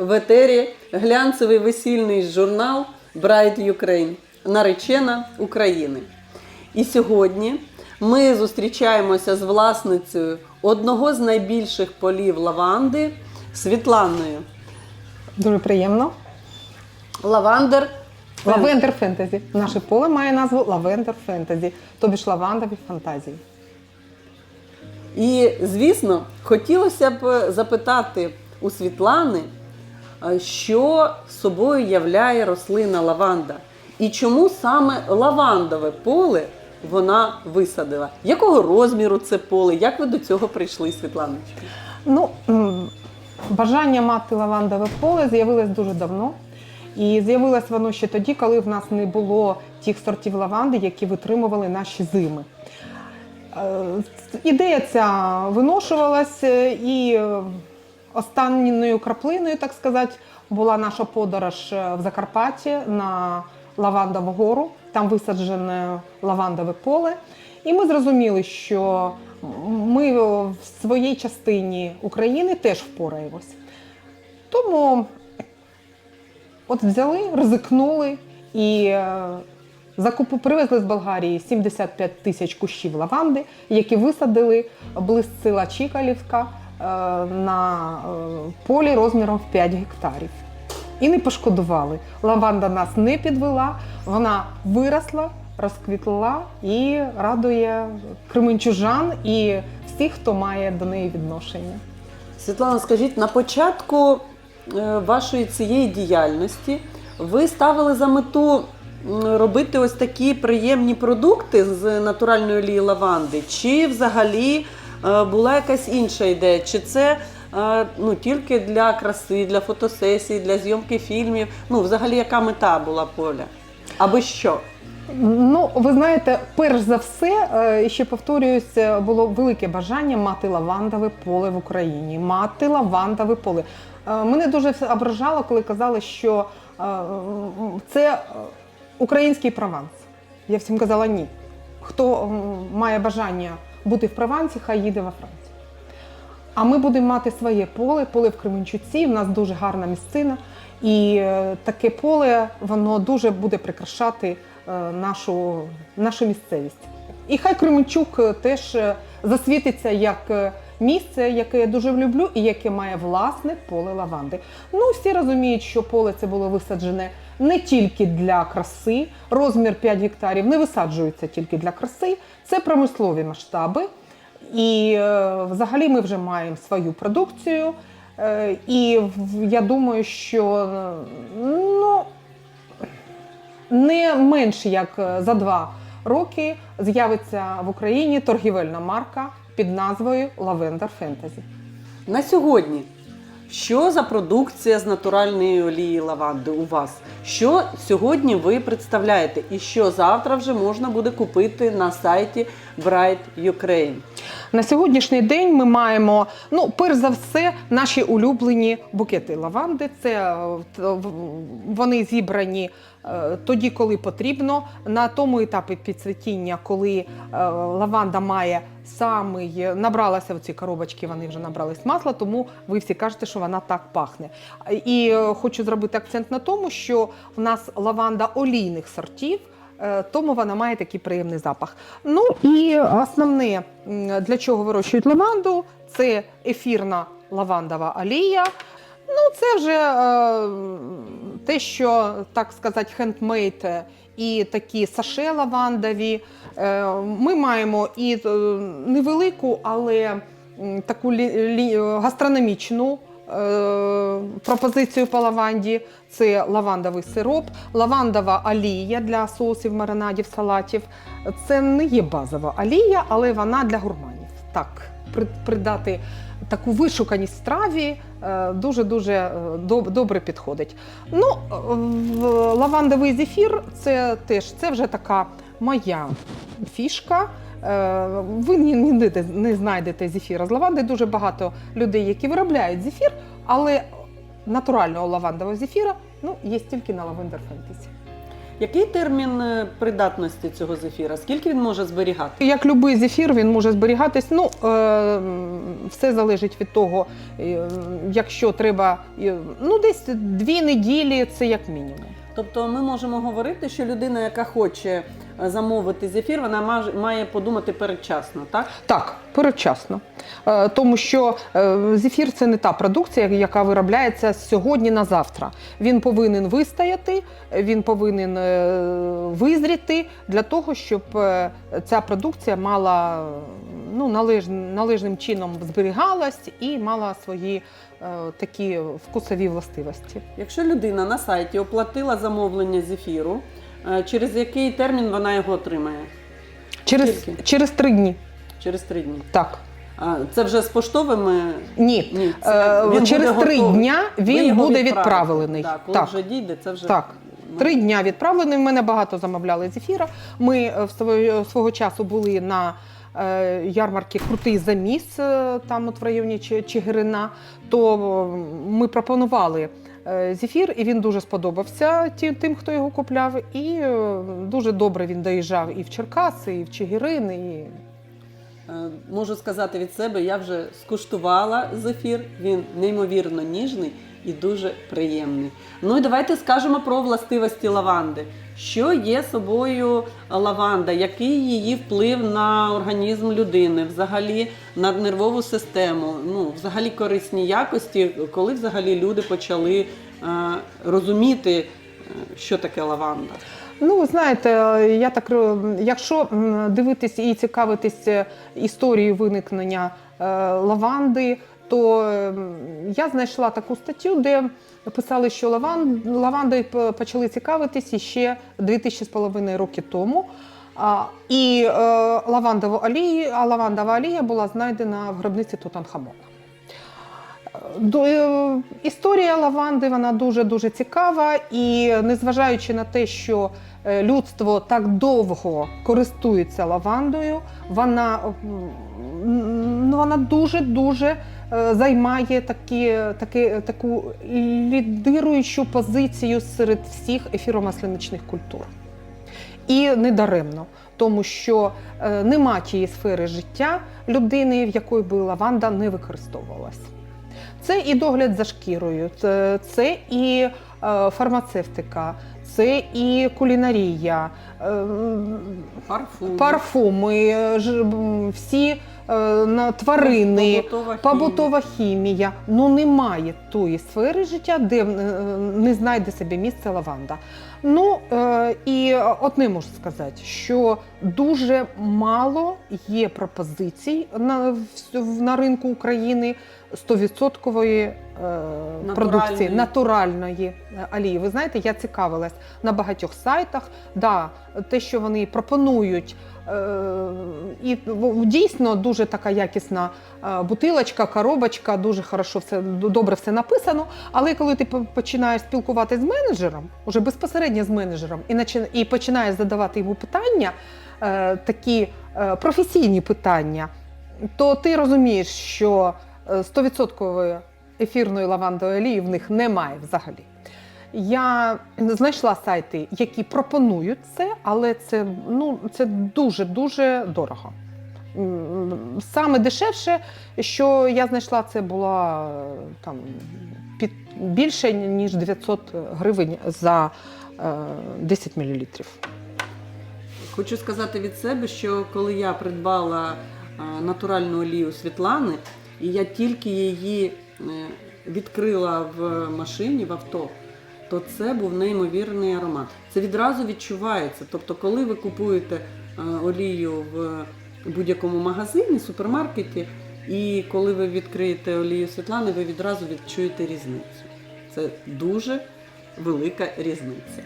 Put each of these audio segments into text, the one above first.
В етері глянцевий весільний журнал Bride Ukraine наречена України. І сьогодні ми зустрічаємося з власницею одного з найбільших полів лаванди Світланою. Дуже приємно. Лавандер Лавендер фентезі. Наше поле має назву Лавендер фентезі, тобі ж лавандові фантазії. І, звісно, хотілося б запитати у Світлани, що собою являє рослина лаванда, і чому саме лавандове поле вона висадила. Якого розміру це поле? Як ви до цього прийшли, Світланочка? Ну, бажання мати лавандове поле з'явилось дуже давно. І з'явилось воно ще тоді, коли в нас не було тих сортів лаванди, які витримували наші зими. Е, Ідея ця виношувалась, е, і е, останньою краплиною, так сказати, була наша подорож е, в Закарпатті на Лавандову гору. Там висаджене лавандове поле. І ми зрозуміли, що ми в своїй частині України теж впораємось. Тому от взяли, ризикнули і е, закупу привезли з Болгарії 75 тисяч кущів лаванди, які висадили близь села Чікалівка на е, полі розміром в 5 гектарів. І не пошкодували. Лаванда нас не підвела, вона виросла, розквітла і радує кременчужан і всіх, хто має до неї відношення. Світлана, скажіть, на початку е, вашої цієї діяльності ви ставили за мету робити ось такі приємні продукти з натуральної олії лаванди, чи взагалі е, була якась інша ідея? Чи це е, ну, тільки для краси, для фотосесій, для зйомки фільмів? Ну, взагалі, яка мета була поля? Аби що? Ну, ви знаєте, перш за все, е, ще повторююсь, е, було велике бажання мати лавандове поле в Україні, мати лавандове поле. Е, Мене дуже ображало, коли казали, що е, це е, український прованс. Я всім казала ні. Хто має бажання бути в Провансі, хай їде во Францію. А ми будемо мати своє поле, поле в Кременчуці. В нас дуже гарна місцина, і е, таке поле воно дуже буде прикрашати е, нашу, нашу місцевість. І хай Кременчук е, теж засвітиться як місце, яке я дуже люблю, і яке має власне поле лаванди. Ну, всі розуміють, що поле це було висаджене не тільки для краси. Розмір 5 гектарів не висаджується тільки для краси. Це промислові масштаби. І е, взагалі ми вже маємо свою продукцію. Е, і я думаю, що ну, не менше як е, за два роки з'явиться в Україні торгівельна марка під назвою Lavender Fantasy. На сьогодні, що за продукція з натуральної олії лаванди у вас? Що сьогодні ви представляєте? І що завтра вже можна буде купити на сайті Bright Ukraine? На сьогоднішній день ми маємо, ну, перш за все, наші улюблені букети лаванди. Це е, вони зібрані тоді, коли потрібно. На тому етапі підцвітіння, коли е, лаванда має самий набралася в ці коробочки, вони вже набрались масла, тому ви всі кажете, що вона так пахне. І е, хочу зробити акцент на тому, що в нас лаванда олійних сортів. Е, Тому вона має такий приємний запах. Ну і основне, для чого вирощують лаванду, це ефірна лавандова олія. Ну, це вже е, те, що, так сказати, хендмейд і такі саше лавандові. Е, ми маємо і е, невелику, але таку гастрономічну е, пропозицію по лаванді. Це лавандовий сироп, лавандова олія для соусів, маринадів, салатів. Це не є базова олія, але вона для гурманів. Так, придати таку вишуканість страві е, дуже-дуже е, добре підходить. Ну, лавандовий зефір це теж це вже така моя фішка. Е, Ви ніде не знайдете зефіра з лаванди. Дуже багато людей, які виробляють зефір, але натурального лавандового зефіра ну, є тільки на Lavender Fantasy. Який термін е, придатності цього зефіра? Скільки він може зберігати? Як будь-який зефір, він може зберігатись. Ну, е, все залежить від того, е, якщо треба, ну, десь дві неділі це як мінімум. Тобто ми можемо говорити, що людина, яка хоче замовити зефір, вона має подумати передчасно, так? Так, передчасно. Е, Тому що е, зефір це не та продукція, яка виробляється з сьогодні на завтра. Він повинен вистояти, він повинен е, визріти для того, щоб ця продукція мала ну, належ, належним чином зберігалась і мала свої е, такі вкусові властивості. Якщо людина на сайті оплатила замовлення зефіру, через який термін вона його отримає? Через, Скільки? через три дні. Через три дні. Так. А, Це вже з поштовими. Ні. Ні, це Е, він через буде три готовий. дня Ви він його буде відправите. відправлений. Так, коли так. вже дійде, це вже Так. Три дня відправлений. В мене багато замовляли зефіра. Ми е, в свого, свого часу були на е, ярмарці Крутий заміс, е, там от в районі Чи- Чигирина. То е, ми пропонували е, зефір, і він дуже сподобався тим, хто його купляв. І е, дуже добре він доїжджав і в Черкаси, і в Чигирин. І... Е, Можу сказати від себе, я вже скуштувала зефір. Він неймовірно ніжний і дуже приємний. Ну і давайте скажемо про властивості лаванди. Що є собою лаванда, який її вплив на організм людини, взагалі на нервову систему, ну взагалі корисні якості, коли взагалі люди почали е, розуміти, е, що таке лаванда. Ну, знаєте, я так якщо дивитись і цікавитись е, історією виникнення е, лаванди, то е, я знайшла таку статтю, де писали, що лаван, лавандою почали цікавитись іще 2000 роки тому. А, і е, лавандову олію, а лавандова олія була знайдена в гробниці Тутанхамона. До- е, Історія лаванди вона дуже дуже цікава, і незважаючи на те, що е, людство так довго користується лавандою, вона, ну, вона дуже дуже займає такі, такі, таку лідируючу позицію серед всіх ефіромасляничних культур. І не даремно, тому що е, нема тієї сфери життя людини, в якої би лаванда не використовувалась. Це і догляд за шкірою, це, і е, фармацевтика, це і кулінарія, е, парфуми, е, ж- всі е, на тварини. побутова. Побутова хімія. Ну немає тої сфери життя, де е, не знайде собі місце лаванда. Ну е, і одне можу сказати, що дуже мало є пропозицій на, на ринку України 100% е, продукції натуральної е, олії. Ви знаєте, я цікавилась на багатьох сайтах. Да, те, що вони пропонують. е, І дійсно дуже така якісна бутилочка, коробочка, дуже хорошо все добре все написано. Але коли ти починаєш спілкуватися з менеджером, уже безпосередньо з менеджером, і починаєш задавати йому питання, такі професійні питання, то ти розумієш, що 100% ефірної лавандової олії в них немає взагалі. Я знайшла сайти, які пропонують це, але це ну це дуже дуже дорого. Саме дешевше, що я знайшла, це була е, там під більше ніж 900 гривень за е, 10 мл. Хочу сказати від себе, що коли я придбала натуральну олію Світлани, і я тільки її е, відкрила в машині, в авто, то це був неймовірний аромат. Це відразу відчувається. Тобто, коли ви купуєте е, олію в будь-якому магазині, супермаркеті, і коли ви відкриєте олію Світлани, ви відразу відчуєте різницю. Це дуже велика різниця.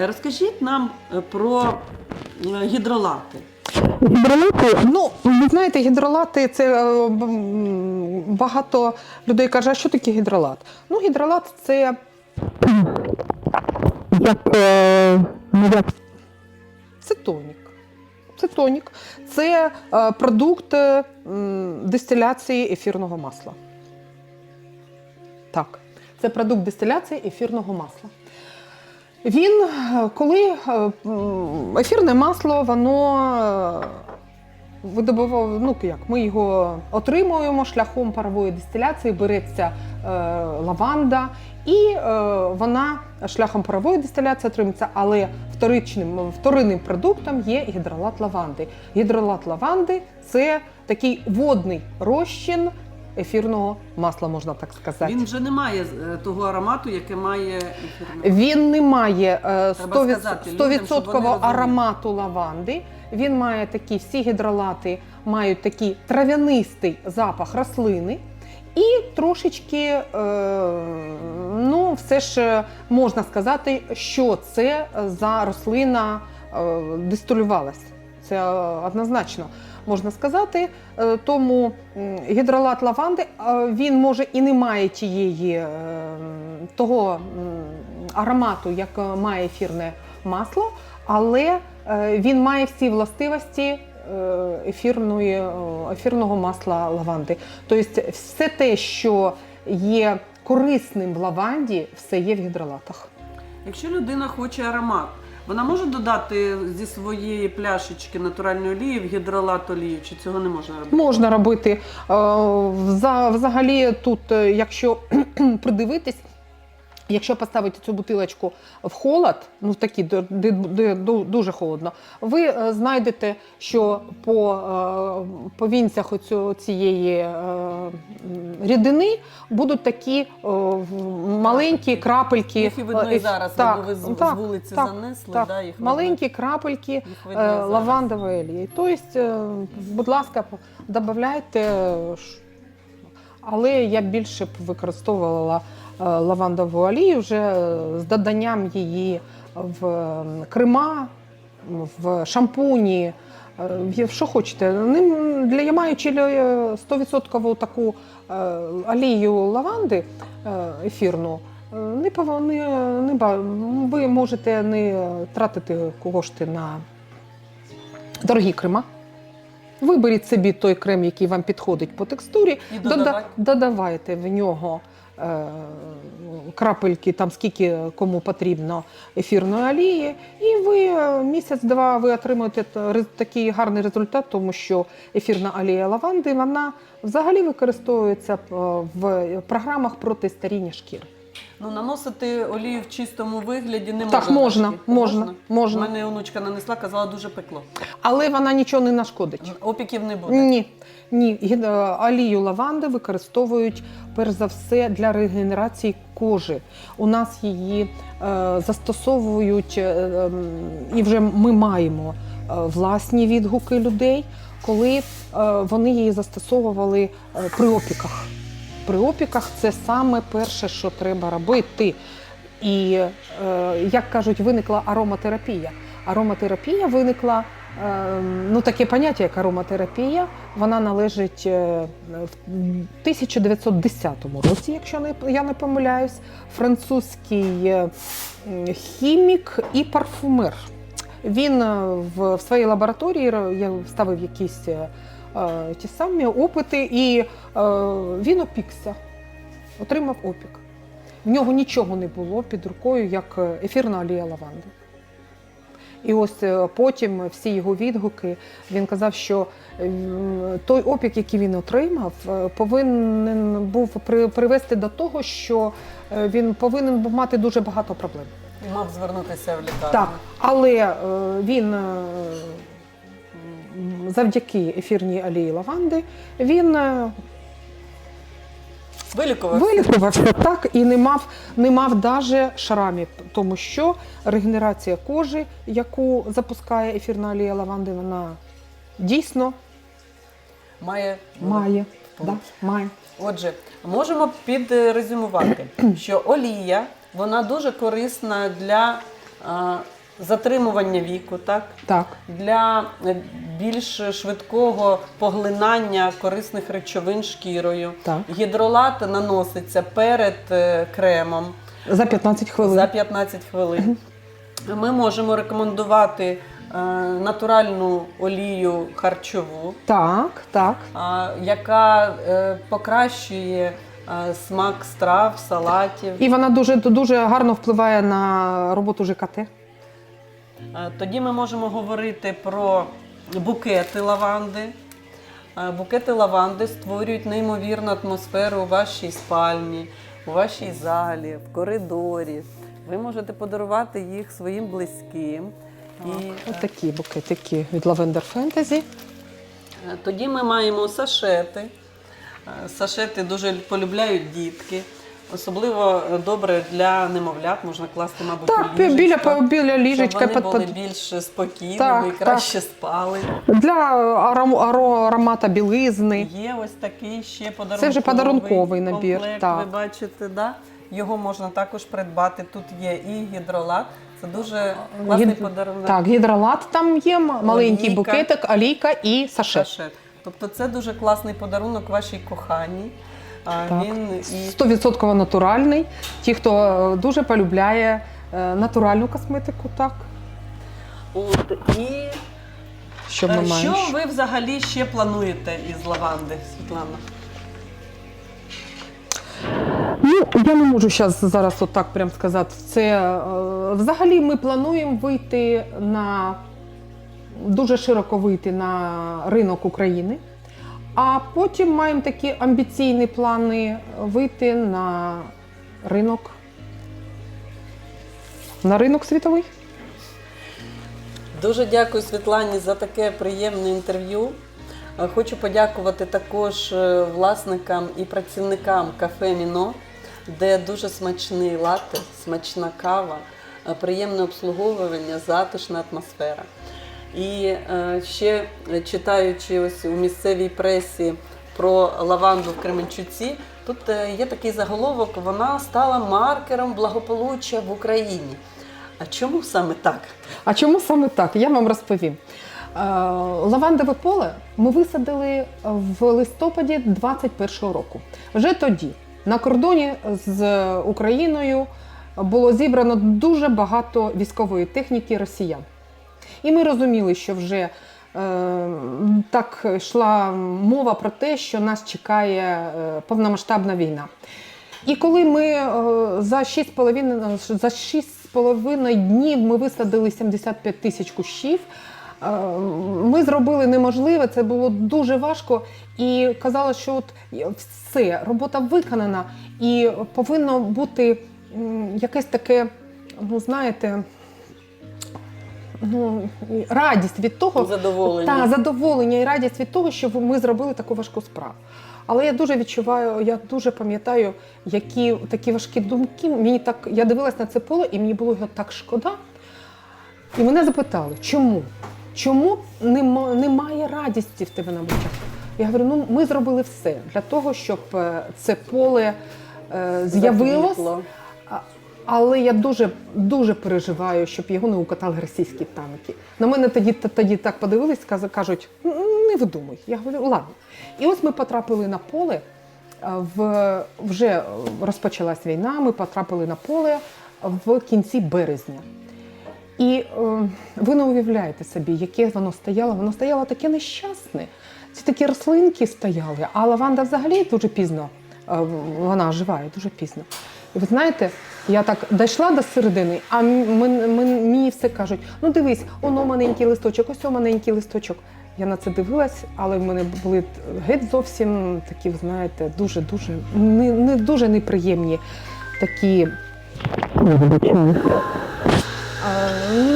Е, Розкажіть нам про гідролати. Гідролати, ну ви знаєте, гідролати це е, багато людей каже, а що таке гідролат? Ну, гідролат це як, е, ну, як... це тонік. Це тонік, це е, продукт дистиляції ефірного масла. Так, це продукт дистиляції ефірного масла. Він, е, коли е, ефірне масло, воно е, видобував, ну як, ми його отримуємо шляхом парової дистиляції, береться е, лаванда, і е, вона шляхом парової дистиляції отримується, але вторичним вторинним продуктом є гідролат лаванди. Гідролат лаванди це такий водний розчин ефірного масла, можна так сказати. Він вже не має е, того аромату, який має ефірний. Він не має е, 100%, сказати людям, щоб вони 100% аромату лаванди. Він має такі, всі гідролати мають такий трав'янистий запах рослини. І трошечки, е, ну, все ж е, можна сказати, що це за рослина е, дистилювалась. Це е, однозначно можна сказати. Е, Тому гідролат лаванди е, він може і не має тієї е, того аромату, як має ефірне масло, але він має всі властивості ефірної, ефірного масла лаванди. Тобто, все те, що є корисним в лаванді, все є в гідролатах. Якщо людина хоче аромат, вона може додати зі своєї пляшечки натуральної олії в гідролат олію, чи цього не можна робити? Можна робити е, взагалі тут, е, якщо придивитись. Якщо поставити цю бутилочку в холод, ну в такі, де, де, дуже холодно, ви е, знайдете, що по, е, по вінцях оцю, цієї е, рідини будуть такі маленькі крапельки. Їх і видно і зараз, так, ви з, так, з вулиці так, занесли, так. да, їх видно. маленькі крапельки Їх видно лавандової олії. Тобто, будь ласка, додавайте. Але я більше б використовувала лавандову олію вже е, з доданням її в крема, в шампуні. е, Що хочете. Ним для я маючи е, 100% таку е, олію лаванди е, ефірну, е, не, пов- не, ви можете не тратити кошти на дорогі крема. Виберіть собі той крем, який вам підходить по текстурі, додавайте в нього е, крапельки, там скільки кому потрібно ефірної олії, і ви е, місяць-два ви отримуєте такий гарний результат, тому що ефірна олія лаванди вона взагалі використовується е, в програмах проти старіння шкіри. Ну, наносити олію в чистому вигляді не Так, можна. можна, можна, можна. У мене онучка нанесла, казала, дуже пекло. Але вона нічого не нашкодить. Опіків не буде. Ні, ні. Е, Олію лаванди використовують перш за все для регенерації кожи. У нас її е, застосовують, е, ем, і вже ми маємо е, власні відгуки людей, коли вони її застосовували при опіках. При опіках це саме перше, що треба робити. І, як кажуть, виникла ароматерапія. Ароматерапія виникла, ну таке поняття, як ароматерапія, вона належить е, в 1910 році, якщо я не помиляюсь, французький е, хімік і парфумер. Він е, в, своїй лабораторії ставив якісь ті самі опити, і він опікся, отримав опік. В нього нічого не було під рукою, як ефірна олія лаванди. І ось е, потім всі його відгуки він казав, що той опік, який він отримав, е, повинен був привести до того, що е, він повинен був мати дуже багато проблем. Мав звернутися в лікарню. Так, але він завдяки ефірній олії лаванди він Вилікувався. вилікувався так і не мав, не мав даже шрамів, тому що регенерація кожи, яку запускає ефірна олія лаванди, вона дійсно Має. має. Да, має. Отже, можемо підрезюмувати, що олія вона дуже корисна для а, затримування віку, так? Так. для більш швидкого поглинання корисних речовин шкірою. Так. Гідролат наноситься перед е, кремом За 15 хвилин. за 15 хвилин. Ми можемо рекомендувати е, натуральну олію харчову, Так, так. яка е, покращує смак страв, салатів. І вона дуже, дуже гарно впливає на роботу ЖКТ. Е, Тоді ми можемо говорити про букети лаванди. Е, Букети лаванди створюють неймовірну атмосферу у вашій спальні, у вашій залі, в коридорі. Ви можете подарувати їх своїм близьким. І Ось такі букетики від Lavender Fantasy. е, тоді ми маємо сашети. Е, Сашети дуже полюбляють дітки. Особливо е, добре для немовлят, можна класти, мабуть, Так, ліжечко, біля, біля ліжечка. щоб вони під- були під- більш спокійними Так, і так. краще спали. Для аром, аро- аромата білизни. Є ось такий ще подарунковий, Це вже подарунковий набір, комплект, так. Ви бачите, да? його можна також придбати. Тут є і гідролат. Це дуже класний Гід- подарунок. Так, гідролат там є, маленький Олійка. букетик, олійка і сашет. Сашет. Тобто це дуже класний подарунок вашій коханій. Так. Він і 100% натуральний. Ті, хто е, дуже полюбляє е, натуральну косметику, так. От, і Що ми е, маємо? що ви взагалі ще плануєте із лаванди, Світлана? Ну, я не можу зараз зараз отак прям сказати. Це взагалі ми плануємо вийти на дуже широко вийти на ринок України. А потім маємо такі амбіційні плани вийти на ринок. На ринок світовий. Дуже дякую Світлані за таке приємне інтерв'ю. Е, Хочу подякувати також е, власникам і працівникам кафе Міно, де дуже смачний латте, смачна кава, е, приємне обслуговування, затишна атмосфера. І е, ще читаючи ось у місцевій пресі про лаванду в Кременчуці, тут е, є такий заголовок: вона стала маркером благополуччя в Україні. А чому саме так? А чому саме так? Я вам розповім. Е, Лавандове поле ми висадили в листопаді 21-го року. Вже тоді на кордоні з Україною було зібрано дуже багато військової техніки росіян. І ми розуміли, що вже е, так йшла мова про те, що нас чекає е, повномасштабна війна. І коли ми е, за 6,5 за 6,5 днів ми висадили 75 тисяч кущів, ми зробили неможливе, це було дуже важко. І казали, що от все, робота виконана, і повинно бути якесь таке, ну знаєте, ну, радість від того, Задоволення. та, задоволення і радість від того, що ми зробили таку важку справу. Але я дуже відчуваю, я дуже пам'ятаю, які такі важкі думки. Мені так, я дивилась на це поле, і мені було його так шкода. І мене запитали, чому? Чому немає радісті в тебе на очах? Я говорю, ну ми зробили все для того, щоб е, це поле е, з'явилось. Але я дуже дуже переживаю, щоб його не укатали російські танки. На мене тоді тоді так подивились, кажуть, не видумуй. Я говорю, ладно. І ось ми потрапили на поле. В вже розпочалась війна. Ми потрапили на поле в кінці березня. І е, ви не уявляєте собі, яке воно стояло. Воно стояло таке нещасне. Ці такі рослинки стояли, а лаванда взагалі дуже пізно. е, Вона оживає дуже пізно. І ви знаєте, я так дійшла до середини, а мені все кажуть: ну дивись, воно маленький листочок, ось о маленький листочок. Я на це дивилась, але в мене були геть зовсім такі, знаєте, дуже-дуже не, не дуже неприємні такі.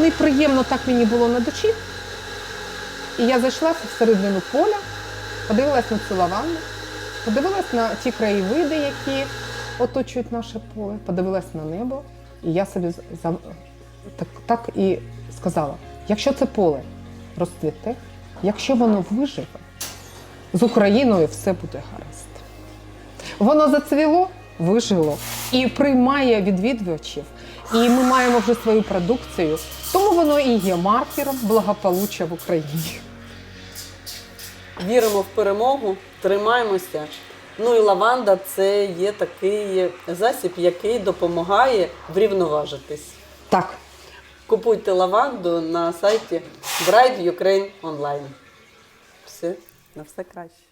Неприємно так мені було на душі. І я зайшла в середину поля, подивилась на цю лаванду, подивилась на ті краєвиди, які оточують наше поле, подивилась на небо. І я собі так, так і сказала: якщо це поле розцвіте, якщо воно виживе, з Україною все буде гаразд. Воно зацвіло, вижило і приймає відвідувачів. І ми маємо вже свою продукцію, тому воно і є маркером благополуччя в Україні. Віримо в перемогу, тримаємося. Ну і лаванда це є такий засіб, який допомагає врівноважитись. Так, Купуйте лаванду на сайті Bright Ukraine Online. Все, на все краще.